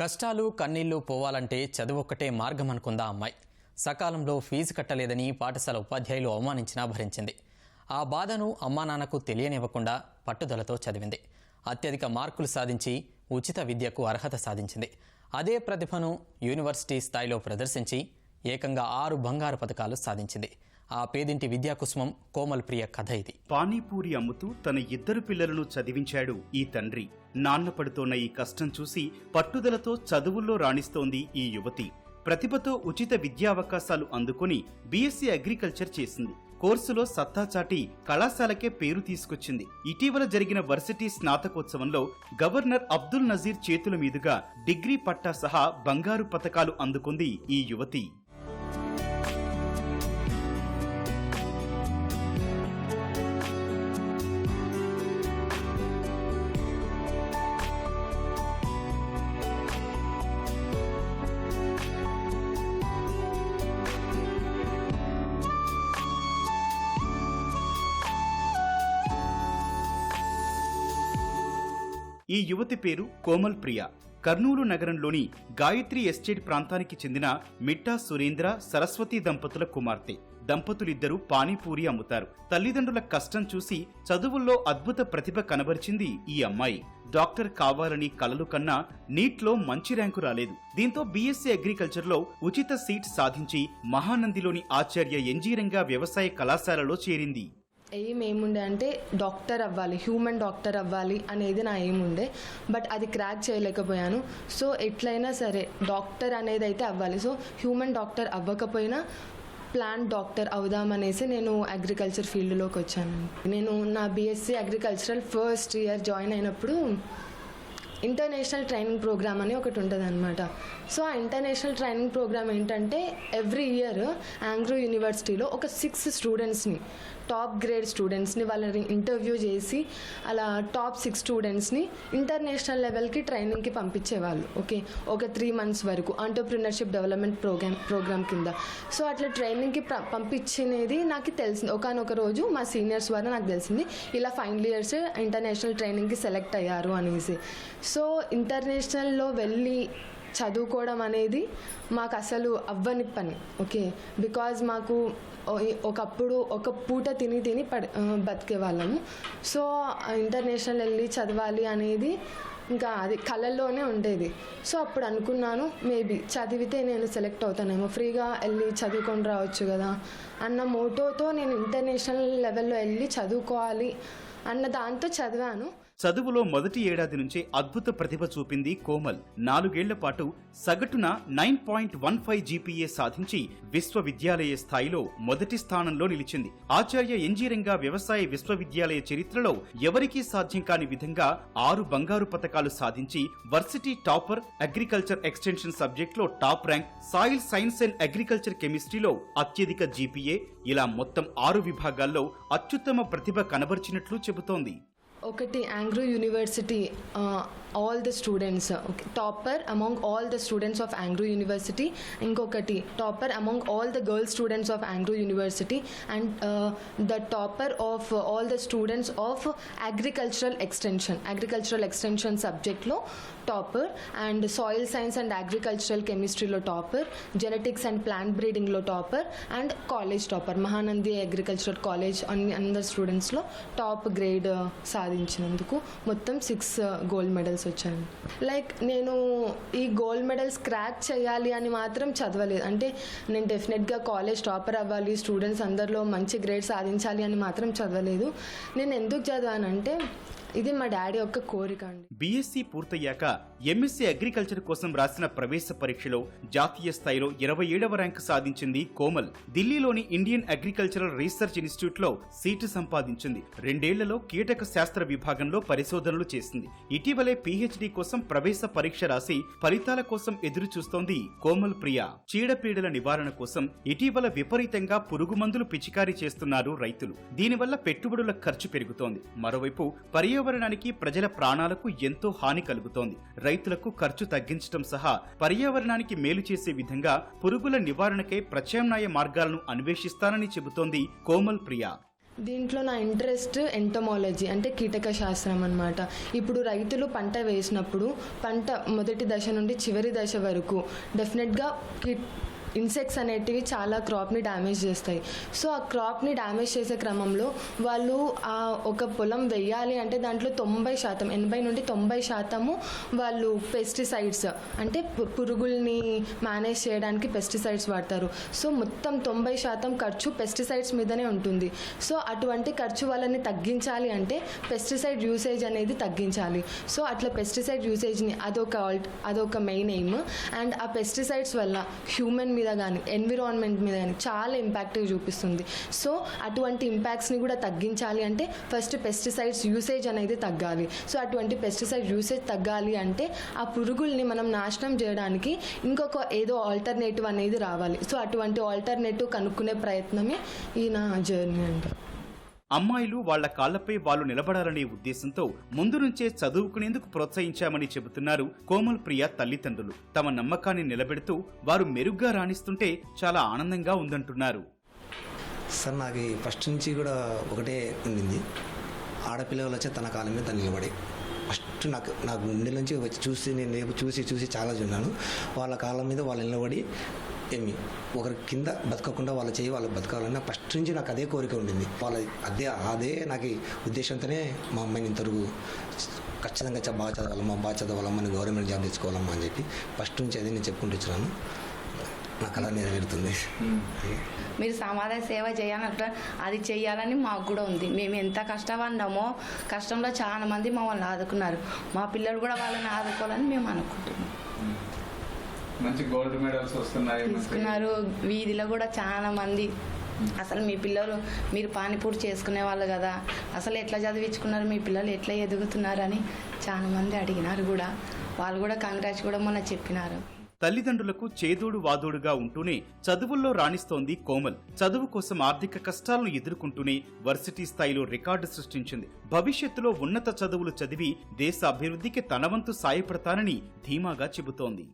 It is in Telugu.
కష్టాలు కన్నీళ్ళు పోవాలంటే చదువొక్కటే మార్గం అనుకుందా అమ్మాయి. సకాలంలో ఫీజు కట్టలేదని పాఠశాల ఉపాధ్యాయులు అవమానించినా భరించింది. ఆ బాధను అమ్మా నాన్నకు తెలియనివ్వకుండా పట్టుదలతో చదివింది. అత్యధిక మార్కులు సాధించి ఉచిత విద్యకు అర్హత సాధించింది. అదే ప్రతిభను యూనివర్సిటీ స్థాయిలో ప్రదర్శించి ఏకంగా ఆరు బంగారు పథకాలు సాధించింది. ఆ పేదింటి విద్యాకుసుమం కోమల్ ప్రియ కథ ఇది. పానీపూరి అమ్ముతూ తన ఇద్దరు పిల్లలను చదివించాడు ఈ తండ్రి. నాన్న పడుతోన్న ఈ కష్టం చూసి పట్టుదలతో చదువుల్లో రాణిస్తోంది ఈ యువతి. ప్రతిభతో ఉచిత విద్యావకాశాలు అందుకుని బీఎస్సీ అగ్రికల్చర్ చేసింది. కోర్సులో సత్తా చాటి కళాశాలకే పేరు తీసుకొచ్చింది. ఇటీవల జరిగిన వర్సిటీ స్నాతకోత్సవంలో గవర్నర్ అబ్దుల్ నజీర్ చేతుల మీదుగా డిగ్రీ పట్టా సహా బంగారు పథకాలు అందుకుంది ఈ యువతి. ఈ యువతి పేరు కోమల్ ప్రియ. కర్నూలు నగరంలోని గాయత్రి ఎస్టేట్ ప్రాంతానికి చెందిన మిట్టా సురేంద్ర సరస్వతి దంపతుల కుమార్తె. దంపతులిద్దరూ పానీపూరి అమ్ముతారు. తల్లిదండ్రుల కష్టం చూసి చదువుల్లో అద్భుత ప్రతిభ కనబరిచింది ఈ అమ్మాయి. డాక్టర్ కావాలని కలలు కన్నా నీట్లో మంచి ర్యాంకు రాలేదు. దీంతో బీఎస్సీ అగ్రికల్చర్లో ఉచిత సీట్ సాధించి మహానందిలోని ఆచార్య ఎంజీరంగా వ్యవసాయ కళాశాలలో చేరింది. ఎయిమ్ ఏముండే అంటే డాక్టర్ అవ్వాలి హ్యూమన్ డాక్టర్ అవ్వాలి అనేది నా ఎయిమ్ ఉండే బట్ అది క్రాక్ చేయలేకపోయాను. సో ఎట్లయినా సరే డాక్టర్ అనేది అయితే అవ్వాలి. సో హ్యూమన్ డాక్టర్ అవ్వకపోయినా ప్లాంట్ డాక్టర్ అవుదామనేసి నేను అగ్రికల్చర్ ఫీల్డ్లోకి వచ్చాను నేను నా BSc agricultural first year join అయినప్పుడు ఇంటర్నేషనల్ ట్రైనింగ్ ప్రోగ్రామ్ అని ఒకటి ఉంటుంది అనమాట సో ఆ ఇంటర్నేషనల్ ట్రైనింగ్ ప్రోగ్రామ్ ఏంటంటే ఎవ్రీ ఇయర్ ఆంగ్రో యూనివర్సిటీలో ఒక సిక్స్ స్టూడెంట్స్ని టాప్ గ్రేడ్ స్టూడెంట్స్ని వాళ్ళని ఇంటర్వ్యూ చేసి అలా టాప్ సిక్స్ స్టూడెంట్స్ని ఇంటర్నేషనల్ లెవెల్కి ట్రైనింగ్కి పంపించేవాళ్ళు ఓకే? ఒక త్రీ మంత్స్ వరకు ఆంటర్ప్రినర్షిప్ డెవలప్మెంట్ ప్రోగ్రామ్ ప్రోగ్రామ్ కింద. సో అట్లా ట్రైనింగ్కి పంపించినది నాకు తెలిసింది. ఒకనొక రోజు మా సీనియర్స్ ద్వారా నాకు తెలిసింది ఇలా ఫైనల్ ఇయర్స్ ఇంటర్నేషనల్ ట్రైనింగ్కి సెలెక్ట్ అయ్యారు అనేసి. సో ఇంటర్నేషనల్లో వెళ్ళి చదువుకోవడం అనేది మాకు అసలు అవ్వని పని ఓకే? బికాజ్ మాకు ఒకప్పుడు ఒక పూట తిని తిని పడి బతికే వాళ్ళము సో ఇంటర్నేషనల్ వెళ్ళి చదవాలి అనేది ఇంకా అది కళల్లోనే ఉండేది. సో అప్పుడు అనుకున్నాను మేబీ చదివితే నేను సెలెక్ట్ అవుతానేమో. ఫ్రీగా వెళ్ళి చదువుకొని రావచ్చు కదా అన్న మోటోతో నేను ఇంటర్నేషనల్ లెవెల్లో వెళ్ళి చదువుకోవాలి అన్న దాంతో చదివాను. చదువులో మొదటి ఏడాది నుంచే అద్భుత ప్రతిభ చూపింది కోమల్. నాలుగేళ్ళ పాటు సగటున nine point one five GPA సాధించి విశ్వవిద్యాలయ స్థాయిలో మొదటి స్థానంలో నిలిచింది. ఆచార్య ఎంజీరంగా వ్యవసాయ విశ్వవిద్యాలయ చరిత్రలో ఎవరికీ సాధ్యం కాని విధంగా ఆరు బంగారు పథకాలు సాధించి వర్సిటీ టాపర్ అగ్రికల్చర్ ఎక్స్టెన్షన్ సబ్జెక్ట్లో top rank soil science and agriculture కెమిస్ట్రీలో అత్యధిక జీపీఏ. ఇలా మొత్తం ఆరు విభాగాల్లో అత్యుత్తమ ప్రతిభ కనబరిచినట్లు చెబుతోంది. ఒకటి ANGRAU university all the students okay topper among all the students of ANGRAU university ఇంకొకటి topper among all the girls students of ANGRAU university and the topper of all the students of agricultural extension agricultural extension సబ్జెక్ట్లో topper and soil science and agricultural కెమిస్ట్రీలో topper genetics and plant బ్రీడింగ్లో topper and college topper Mahanandi agricultural college అన్ని అందరు స్టూడెంట్స్లో టాప్ గ్రేడ్ సాధించినందుకు మొత్తం సిక్స్ గోల్డ్ మెడల్స్ వచ్చాయి. లైక్ నేను ఈ గోల్డ్ మెడల్స్ క్రాక్ చేయాలి అని మాత్రం చదవలేదు. అంటే నేను డెఫినెట్గా కాలేజ్ టాపర్ అవ్వాలి స్టూడెంట్స్ అందరిలో మంచి గ్రేడ్ సాధించాలి అని మాత్రం చదవలేదు. నేను ఎందుకు చదివానంటే ఇది మా డాడీ యొక్క కోరిక అండి. బీఎస్సీ పూర్తయ్యాక ఎంఎస్సీ అగ్రికల్చర్ కోసం రాసిన ప్రవేశ పరీక్షలో జాతీయ స్థాయిలో ఇరవై ఏడవ ర్యాంకు సాధించింది కోమల్. ఢిల్లీలోని ఇండియన్ అగ్రికల్చరల్ రీసెర్చ్ ఇన్స్టిట్యూట్లో సీటు సంపాదించింది. రెండేళ్ళలో కీటక శాస్త్ర విభాగంలో పరిశోధనలు చేసింది. ఇటీవలే పీహెచ్డీ కోసం ప్రవేశ పరీక్ష రాసి ఫలితాల కోసం ఎదురు చూస్తోంది కోమల్ ప్రియ. చీడపీడల నివారణ కోసం ఇటీవల విపరీతంగా పురుగు మందులు పిచికారీ చేస్తున్నారు రైతులు. దీనివల్ల పెట్టుబడుల ఖర్చు పెరుగుతోంది. మరోవైపు పర్యావరణానికి ప్రజల ప్రాణాలకు ఎంతో హాని కలుగుతోంది. రైతులకు ఖర్చు తగ్గించడం సహా పర్యావరణానికి మేలు చేసే విధంగా పురుగుల నివారణకై ప్రత్యామ్నాయ మార్గాలను అన్వేషిస్తానని చెబుతోంది కోమల్ ప్రియ. దీంట్లో నా ఇంట్రెస్ట్ ఎంటమాలజీ అంటే కీటక శాస్త్రం అనమాట ఇప్పుడు రైతులు పంట వేసినప్పుడు పంట మొదటి దశ నుండి చివరి దశ వరకు డెఫినెట్గా కీ ఇన్సెక్ట్స్ అనేటివి చాలా క్రాప్ని డ్యామేజ్ చేస్తాయి. సో ఆ క్రాప్ని డ్యామేజ్ చేసే క్రమంలో వాళ్ళు ఆ ఒక పొలం వెయ్యాలి అంటే దాంట్లో తొంభై శాతం ఎనభై నుండి తొంభై శాతము వాళ్ళు పెస్టిసైడ్స్ అంటే పు- పురుగుల్ని మేనేజ్ చేయడానికి పెస్టిసైడ్స్ వాడతారు. సో మొత్తం తొంభై శాతం ఖర్చు పెస్టిసైడ్స్ మీదనే ఉంటుంది. సో అటువంటి ఖర్చు వాళ్ళని తగ్గించాలి అంటే పెస్టిసైడ్ యూసేజ్ అనేది తగ్గించాలి. సో అట్లా పెస్టిసైడ్ యూసేజ్ని అదొక ఆల్ట్ అదొక మెయిన్ ఎయిమ్. అండ్ ఆ పెస్టిసైడ్స్ వల్ల హ్యూమన్ మీద కానీ ఎన్విరాన్మెంట్ మీద కానీ చాలా ఇంపాక్ట్ చూపిస్తుంది. సో అటువంటి ఇంపాక్ట్స్ని కూడా తగ్గించాలి అంటే ఫస్ట్ పెస్టిసైడ్స్ యూసేజ్ అనేది తగ్గాలి. సో అటువంటి పెస్టిసైడ్ యూసేజ్ తగ్గాలి అంటే ఆ పురుగుల్ని మనం నాశనం చేయడానికి ఇంకొక ఏదో ఆల్టర్నేటివ్ అనేది రావాలి. సో అటువంటి ఆల్టర్నేటివ్ కనుక్కునే ప్రయత్నమే ఈ నా జర్నీ అండి. అమ్మాయిలు వాళ్ళ కాళ్ళపై వాళ్ళు నిలబడాలనే ఉద్దేశంతో ముందు నుంచే చదువుకునేందుకు ప్రోత్సహించామని చెబుతున్నారు కోమల్ ప్రియ తల్లిదండ్రులు. తమ నమ్మకాన్ని నిలబెడుతూ వారు మెరుగ్గా రాణిస్తుంటే చాలా ఆనందంగా ఉందంటున్నారు. సార్ నాకు ఫస్ట్ నుంచి కూడా ఒకటే ఉండింది. ఆడపిల్లలు తన కాలం మీద తను నిలబడి. ఫస్ట్ నాకు నాకు ముందు నుంచి వచ్చి చూసి నేను రేపు చూసి చూసి చాలా చూన్నాను వాళ్ళ కాలం మీద వాళ్ళు నిలబడి ఏమి? ఒకరి కింద బతకకుండా వాళ్ళ చేయి వాళ్ళు బతకాలన్న ఫస్ట్ నుంచి నాకు అదే కోరిక ఉండింది. వాళ్ళ అదే అదే నాకు ఉద్దేశంతోనే మా అమ్మాయిని ఇంతవరకు ఖచ్చితంగా బాగా చదవాలమ్మా బాగా చదవాలమ్మా నేను గవర్నమెంట్ జాబ్ తెచ్చుకోవాలమ్మా అని చెప్పి ఫస్ట్ నుంచి అదే నేను చెప్పుకుంటూ వచ్చాను నాకు అలా నెరవేరుతుంది. మీరు సమాజ సేవ చేయాలంటే అది చేయాలని మాకు కూడా ఉంది. మేము ఎంత కష్టపడ్డామో కష్టంలో చాలా మంది మమ్మల్ని ఆదుకున్నారు. మా పిల్లలు కూడా వాళ్ళని ఆదుకోవాలని మేము అనుకుంటున్నాం. మంచి గోల్డ్ మెడల్స్ వస్తున్నాయి తీసుకున్నారు. వీధిలో కూడా చాలా మంది. అసలు మీ పిల్లలు మీరు పానీపూరి చేసుకునే వాళ్ళు కదా. అసలు ఎట్లా చదివించుకున్నారు? మీ పిల్లలు ఎట్లా ఎదుగుతున్నారని చాలా మంది అడిగినారు కూడా. వాళ్ళు కూడా కంగ్రాట్స్ కూడా మొన్న చెప్పినారు. తల్లిదండ్రులకు చేదోడు వాదోడుగా ఉంటూనే చదువుల్లో రాణిస్తోంది కోమల్. చదువు కోసం ఆర్థిక కష్టాలను ఎదుర్కొంటూనే వర్సిటీ స్థాయిలో రికార్డు సృష్టించింది. భవిష్యత్తులో ఉన్నత చదువులు చదివి దేశ అభివృద్ధికి తన వంతు సాయపడతానని ధీమాగా చెబుతోంది.